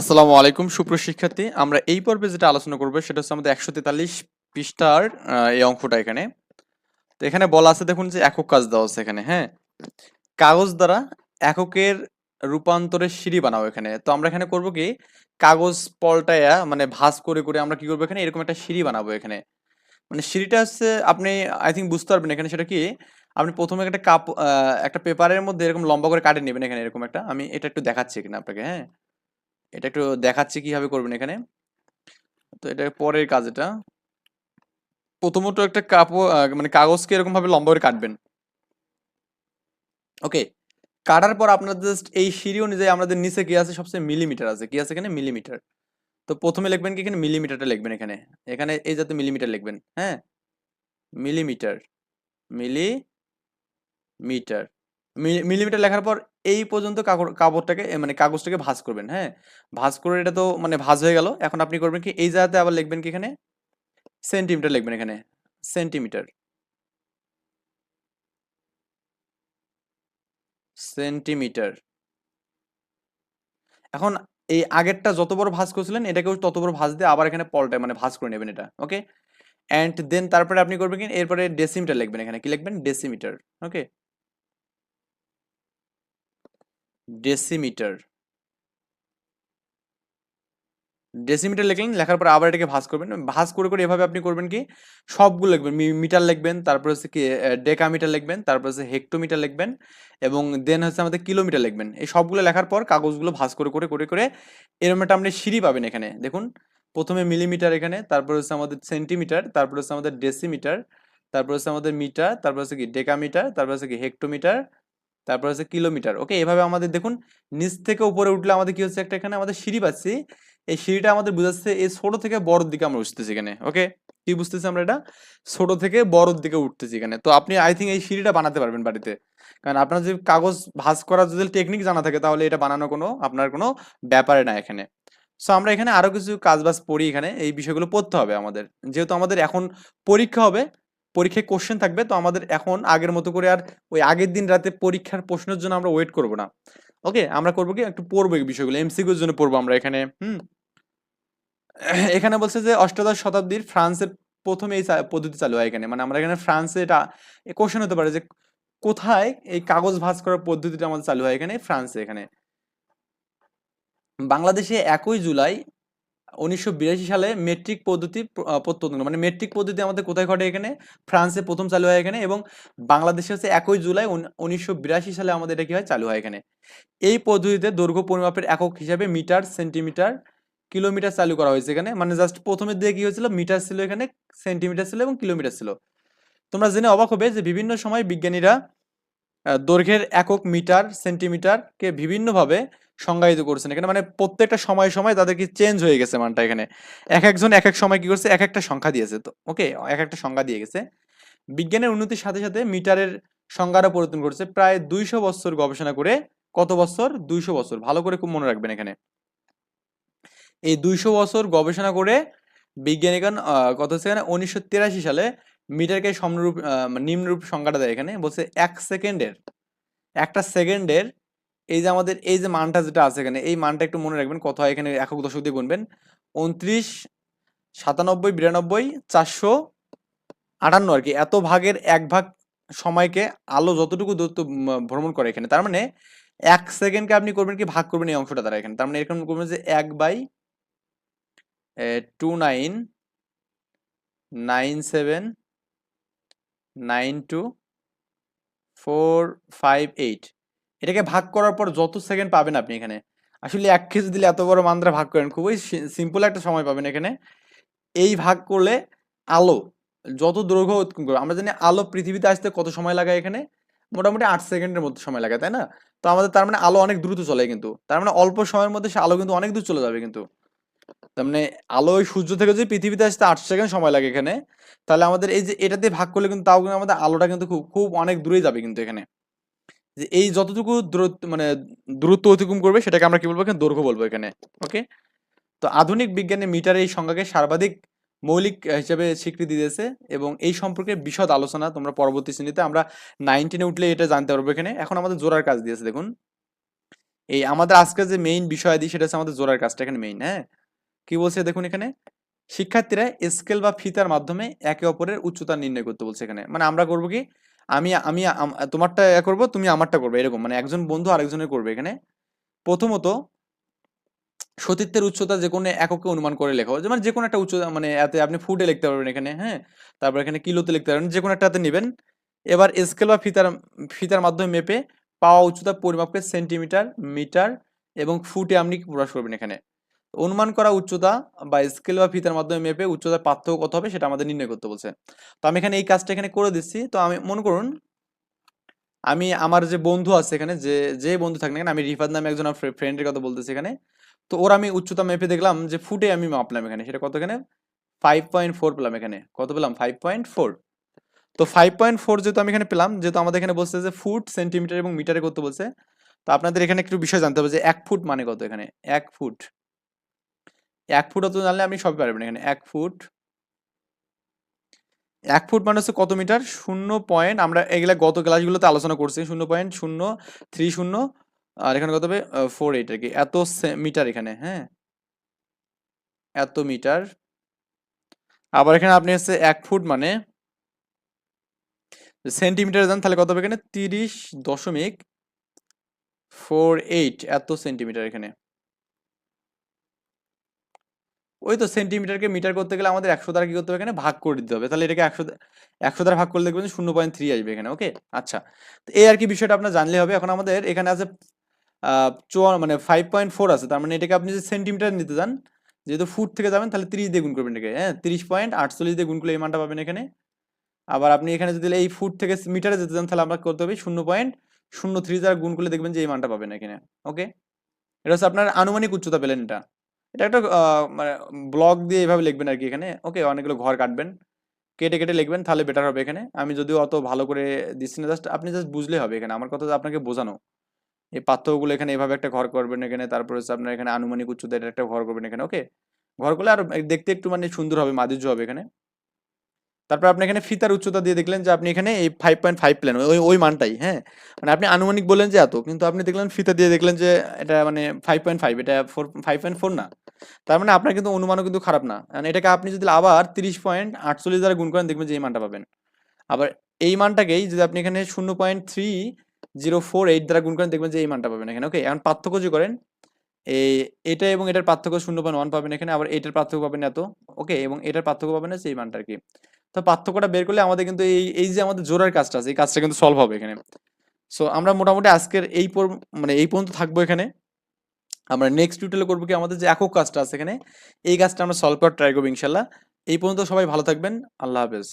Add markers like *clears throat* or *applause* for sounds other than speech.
আসসালামু আলাইকুম সুপ্রশিক্ষার্থী আমরা এই পর্বে যেটা আলোচনা করব, সেটা হচ্ছে আমাদের একশো তেতাল্লিশ পৃষ্ঠার এই অঙ্কটা এখানে। তো এখানে বলা আছে, দেখুন যে একক কাজ দেওয়া আছে এখানে হ্যাঁ? কাগজ দ্বারা এককের রূপান্তরের সিঁড়ি বানাবো এখানে। তো আমরা এখানে করব কি, কাগজ পল্টায়া মানে ভাঁজ করে করে আমরা কি করব এখানে, এরকম একটা সিঁড়ি বানাবো এখানে। মানে সিঁড়িটা হচ্ছে, আপনি আই থিঙ্ক বুঝতে পারবেন এখানে সেটা কি, আপনি প্রথমে একটা কাপ একটা পেপারের মধ্যে এরকম লম্বা করে কাটে নেবেন এখানে এরকম একটা। আমি এটা একটু দেখাচ্ছি এখানে আপনাকে হ্যাঁ? এটা একটু দেখাচ্ছি কীভাবে করবেন এখানে। তো এটা পরের কাজ এটা। প্রথমত একটা কাপড় মানে কাগজকে এরকম ভাবে লম্বা করে কাটবেন। ওকে, কাটার পর আপনার জাস্ট এই সিঁড়ি অনুযায়ী আমাদের নিচে কি আছে? সবচেয়ে মিলিমিটার আছে। কি আছে এখানে? মিলিমিটার। তো প্রথমে লিখবেন কি? এখানে মিলিমিটারটা লিখবেন এখানে। এখানে এই যাতে মিলিমিটার লিখবেন হ্যাঁ? মিলিমিটার। মিলি মিটার মিলিমিটার লেখার পর এই পর্যন্ত কাপড়টাকে মানে কাগজটাকে ভাঁজ করবেন হ্যাঁ? ভাঁজ করে এটা তো মানে ভাঁজ হয়ে গেল। এখন আপনি করবেন কি, এই জায়গাতে আবার লিখবেন কি এখানে? সেন্টিমিটার লিখবেন এখানে সেন্টিমিটার সেন্টিমিটার এখন এই আগেরটা যত বড় ভাঁজ করেছিলেন, এটাকেও তত বড় ভাঁজ দিয়ে আবার এখানে পলটায় মানে ভাঁজ করে নেবেন এটা ওকে অ্যান্ড দেন তারপরে আপনি করবেন কি, এরপরে ডেসিমিটার লিখবেন এখানে, কি লিখবেন? ডেসিমিটার ওকে ডেসিমিটার ডেসিমিটার লিখলেন, লেখার পর আবার এটাকে ভাঁজ করবেন। ভাঁজ করে করে এভাবে আপনি করবেন কি, সবগুলো লিখবেন। মিটার লিখবেন, তারপর হচ্ছে কি ডেকামিটার লিখবেন, তারপর হচ্ছে হেক্টোমিটার লিখবেন এবং দেন হচ্ছে আমাদের কিলোমিটার লিখবেন। এই সবগুলো লেখার পর কাগজগুলো ভাঁজ করে করে করে করে এরকম একটা আপনি সিঁড়ি পাবেন এখানে। দেখুন, প্রথমে মিলিমিটার এখানে, তারপর হচ্ছে আমাদের সেন্টিমিটার, তারপর হচ্ছে আমাদের ডেসিমিটার তারপর হচ্ছে আমাদের মিটার, তারপর হচ্ছে কি, ডেকামিটার, তারপর হচ্ছে কি, হেক্টোমিটার তারপর হচ্ছে কিলোমিটার। ওকে এভাবে আমাদের দেখুন, নিচ থেকে উপরে উঠলে আমাদের কি হচ্ছে একটা এখানে আমাদের সিঁড়ি পাচ্ছি। এই সিঁড়িটা আমাদের বুঝাচ্ছে এই ছোট থেকে বড়র দিকে আমরা উঠতেছি এখানে। ওকে কি বুঝতেছি আমরা এটা? ছোট থেকে বড়র দিকে উঠতেছি এখানে। তো আপনি আই থিঙ্ক এই সিঁড়িটা বানাতে পারবেন বাড়িতে। কারণ আপনার যদি কাগজ ভাঁজ করার যদি টেকনিক জানা থাকে, তাহলে এটা বানানো কোনো, আপনার কোনো ব্যাপারে না এখানে। সো আমরা এখানে আরও কিছু কাজ বাজ পড়ি এখানে, এই বিষয়গুলো পড়তে হবে আমাদের। যেহেতু আমাদের এখন পরীক্ষা হবে পরীক্ষায় কোশ্চেন থাকবে, তো আমাদের এখন আগের মতো করে আর ওই আগের দিন রাতে পরীক্ষার প্রশ্নের জন্য আমরা ওয়েট করব না। ওকে আমরা করব কি? একটু পড়ব এই বিষয়গুলো এমসিকিউর জন্য পড়ব আমরা এখানে। হুম? *clears throat* এখানে বলছে যে, অষ্টাদশ শতাব্দীর ফ্রান্সের প্রথমে এই পদ্ধতি চালু হয় এখানে। মানে আমরা এখানে ফ্রান্সে এটা কোশ্চেন হতে পারে যে, কোথায় এই কাগজ ভাঁজ করার পদ্ধতিটা আমাদের চালু হয় এখানে? ফ্রান্সে এখানে। বাংলাদেশে একই জুলাই উনিশশো বিরাশি সালে মেট্রিক পদ্ধতি প্রত্যন্ত মানে মেট্রিক পদ্ধতি আমাদের কোথায় ঘটে এখানে? ফ্রান্সে প্রথম চালু হয় এখানে এবং বাংলাদেশে হচ্ছে একই জুলাই উনিশশো বিরাশি সালে আমাদের এটা কি হয়? চালু হয় এখানে। এই পদ্ধতিতে দৈর্ঘ্য পরিমাপের একক হিসাবে মিটার, সেন্টিমিটার, কিলোমিটার চালু করা হয়েছে এখানে। মানে জাস্ট প্রথমের দিকে কি হয়েছিল? মিটার ছিল এখানে, সেন্টিমিটার ছিল এবং কিলোমিটার ছিল। তোমরা জেনে অবাক হবে যে বিভিন্ন সময় বিজ্ঞানীরা দৈর্ঘ্যের একক মিটার, সেন্টিমিটারকে বিভিন্নভাবে সংজ্ঞায়িত করছেন। এখানে মানে প্রত্যেকটা সময় সময় তাদের কি চেঞ্জ হয়ে গেছে মানটা এখানে। এক একজন এক এক সময় কি করছে? এক একটা সংখ্যা দিয়েছে। তো ওকে এক একটা সংখ্যা দিয়ে গেছে। বিজ্ঞানের উন্নতির সাথে সাথে মিটারের সংজ্ঞারও পরিবর্তন করছে। প্রায় দুইশো বছর গবেষণা করে কত বছর? দুইশো বছর। ভালো করে খুব মনে রাখবেন এখানে। এই দুইশো বছর গবেষণা করে বিজ্ঞানীগণ কত হচ্ছে এখানে? উনিশশো তিরাশি সালে মিটারকে সমরূপ মানে নিম্নরূপ সংজ্ঞাটা দেয় এখানে। বলছে এক সেকেন্ডের, একটা সেকেন্ডের এই যে আমাদের, এই যে মানটা যেটা আছে এখানে, এই মানটা একটু মনে রাখবেন, কত হয় এখানে একক দশক দিয়ে গুনবেন। উনত্রিশ, সাতানব্বই, বিরানব্বই, চারশো, আটান্ন আর কি। এত ভাগের এক ভাগ সময়কে আলো যতটুকু দূরত্ব ভ্রমণ করে এখানে, তার মানে এক সেকেন্ডকে আপনি করবেন কি, ভাগ করবেন এই অংশটা দ্বারা এখানে। তার মানে এরকম করবেন যে এক by two nine nine seven, nine two, four, five, eight. এটাকে ভাগ করার পর যত সেকেন্ড পাবেন আপনি এখানে। আসলে এক কেজি দিলে এত বড় মাত্রা ভাগ করেন, খুবই সিম্পল একটা সময় পাবেন এখানে। এই ভাগ করলে আলো, যত দৈর্ঘ্য অতিক্রম করবে, আমরা জানি আলো পৃথিবীতে আসতে কত সময় লাগায় এখানে? মোটামুটি আট সেকেন্ডের মধ্যে সময় লাগে, তাই না? তো আমাদের তার মানে আলো অনেক দ্রুত চলে কিন্তু। তার মানে অল্প সময়ের মধ্যে সে আলো কিন্তু অনেক দূর চলে যাবে কিন্তু। তার মানে আলো ওই সূর্য থেকে যদি পৃথিবীতে আসতে আট সেকেন্ড সময় লাগে এখানে, তাহলে আমাদের এই যে এটা দিয়ে ভাগ করলে কিন্তু তাও কিন্তু আমাদের আলোটা কিন্তু খুব খুব অনেক দূরেই যাবে কিন্তু এখানে। যে এই যতটুকু দূরত্ব মানে দূরত্ব অতিক্রম করবে, সেটাকে আমরা কি বলব? এখানে দৈর্ঘ্য বলব এখানে ওকে তো আধুনিক বিজ্ঞানে মিটার এই সংজ্ঞাকে সর্বাধিক মৌলিক হিসেবে স্বীকৃতি দিয়েছে এবং এই সম্পর্কে বিশদ আলোচনা তোমরা পরবর্তী শ্রেণীতে আমরা নাইনটিনে উঠলে এটা জানতে পারব এখানে। এখন আমাদের জোড়ার কাজ দিয়েছে, দেখুন। এই আমাদের আজকের যে মেইন বিষয়াদি সেটা হচ্ছে আমাদের জোড়ার কাজটা এখানে মেইন হ্যাঁ? কি বলছে দেখুন এখানে? শিক্ষার্থীরা স্কেল বা ফিতার মাধ্যমে একে অপরের উচ্চতা নির্ণয় করতে বলছে এখানে। মানে আমরা করব কি? আমি আমি তোমারটা এ করব, তুমি আমারটা করবে, এরকম মানে একজন বন্ধু আরেকজনের করবে এখানে। প্রথমত, সতীত্বের উচ্চতা যে কোনো এককে অনুমান করে লেখা যেমন যে কোনো একটা উচ্চতা মানে এতে আপনি ফুটে লিখতে পারবেন এখানে হ্যাঁ? তারপর এখানে কিলোতে লিখতে পারবেন, যে কোনো একটাতে নেবেন। এবার স্কেল বা ফিতার ফিতার মাধ্যমে মেপে পাওয়া উচ্চতা পরিমাপকে সেন্টিমিটার মিটার এবং ফুটে আপনি প্রকাশ করবেন এখানে। অনুমান করা উচ্চতা বা স্কেল বা ফিতার মাধ্যমে মেপে উচ্চতার পার্থক্য কত হবে সেটা আমাদের নির্ণয় করতে বলছে। তো আমি এখানে এই কাজটা এখানে করে দিচ্ছি। তো আমি, মনে করুন, আমি আমার যে বন্ধু আছে এখানে, যে যে বন্ধু থাকে না আমি রিফাত নামে একজন ফ্রেন্ডের কথা বলতেছি এখানে। তো ওর আমি উচ্চতা মেপে দেখলাম যে ফুটে আমি মাপলাম এখানে। সেটা কত এখানে? ফাইভ পয়েন্ট ফোর পেলাম এখানে। কত পেলাম? ফাইভ পয়েন্ট ফোর তো ফাইভ পয়েন্ট ফোর যেহেতু আমি এখানে পেলাম, যেহেতু আমাদের এখানে বলছে যে ফুট সেন্টিমিটার এবং মিটারে করতে বলছে, তো আপনাদের এখানে একটু বিষয় জানতে হবে যে এক ফুট মানে কত এখানে? এক ফুট। এক ফুট অত জানলে আপনি সবই পারবেন এখানে। এক ফুট। এক ফুট মানে হচ্ছে কত মিটার? শূন্য পয়েন্ট, আমরা এগুলা গত ক্লাসগুলোতে আলোচনা করছি, শূন্য পয়েন্ট, শূন্য, থ্রি শূন্য, আর এখানে কত হবে? ফোর এইট আর কি। এত মিটার এখানে হ্যাঁ? এত মিটার। আবার এখানে আপনি হচ্ছে এক ফুট মানে সেন্টিমিটার যান তাহলে কত হবে এখানে? তিরিশ দশমিক ফোর এইট, এত সেন্টিমিটার এখানে। ওই তো সেন্টিমিটারকে মিটার করতে গেলে আমাদের একশো দ্বারা কি করতে হবে এখানে? ভাগ করে দিতে হবে। তাহলে এটাকে একশো একশো দ্বারা ভাগ করলে দেখবেন শূন্য পয়েন্ট থ্রি আসবে এখানে, ওকে? আচ্ছা। তো এই আর কি বিষয়টা আপনার জানলে হবে। এখন আমাদের এখানে আছে চুয়া মানে ফাইভ পয়েন্ট ফোর আছে। তার মানে এটাকে আপনি যদি সেন্টিমিটার নিতে যান যেহেতু ফুট থেকে যাবেন, তাহলে তিরিশ দিয়ে গুণ করবেন এটাকে হ্যাঁ? তিরিশ পয়েন্ট আটচল্লিশ দিয়ে গুণ করলে এই মানটা পাবেন এখানে। আবার আপনি এখানে যদি এই ফুট থেকে মিটারে যেতে চান, তাহলে আমরা করতে হবে শূন্য পয়েন্ট শূন্য থ্রি দ্বারা গুণ করলে দেখবেন যে এই মানটা পাবেন এখানে, ওকে? এটা হচ্ছে আপনার আনুমানিক উচ্চতা পেলেন এটা। এটা একটা মানে ব্লক দিয়ে এভাবে লিখবেন আর কি এখানে। ওকে, অনেকগুলো ঘর কাটবেন। কেটে কেটে লিখবেন, তাহলে বেটার হবে এখানে। আমি যদিও অত ভালো করে দিচ্ছি না জাস্ট আপনি জাস্ট বুঝলে হবে এখানে। আমার কথা আপনাকে বোঝানো। এই পার্থক্যগুলো এখানে এভাবে একটা ঘর করবেন এখানে, তারপরে হচ্ছে আপনার এখানে আনুমানিক উচ্চতা এটা একটা ঘর করবেন এখানে, ওকে? ঘর করলে আর দেখতে একটু মানে সুন্দর হবে, মাধুর্য হবে এখানে। তারপর আপনি এখানে ফিতার উচ্চতা দিয়ে দেখলেন যে আপনি এখানে এই ফাইভ পয়েন্ট ফাইভ প্ল্যান ওই ওই মানটাই হ্যাঁ? মানে আপনি আনুমানিক বললেন যে এত, কিন্তু আপনি দেখলেন ফিতা দিয়ে দেখলেন যে এটা মানে ফাইভ পয়েন্ট ফাইভ এটা ফোর ফাইভ পয়েন্ট ফোর না। তার মানে আপনার কিন্তু অনুমানও কিন্তু খারাপ না। মানে এটাকে আপনি যদি আবার তিরিশ পয়েন্ট আটচল্লিশ দ্বারা গুণ করেন, দেখবেন যে এই মানটা পাবেন। আবার এই মানটাকেই যদি আপনি এখানে শূন্য point three zero four eight দ্বারা গুণ করেন, দেখবেন যে এই মানটা পাবেন এখানে ওকে এখন পার্থক্য যে করেন এই এটা এবং এটার পার্থক্য শূন্য পয়েন্ট ওয়ান পাবেন এখানে, আবার এটার পার্থক্য পাবেন এত ওকে এবং এটার পার্থক্য পাবেন এই মানটা আর কি। তো পার্থক্যটা বের করলে আমাদের কিন্তু এই এই যে আমাদের জোড়ার কাজটা আছে, এই কাজটা কিন্তু সলভ হবে এখানে। সো আমরা মোটামুটি আজকের এই মানে এই পর্যন্ত থাকব এখানে। আমরা নেক্সট টিউটোরিয়ালে করব কি আমাদের যে একক কাজটা আছে এখানে, এই কাজটা আমরা সলভ করার ট্রাই করব ইনশাল্লাহ। এই পর্যন্ত সবাই ভালো থাকবেন। আল্লাহ হাফেজ।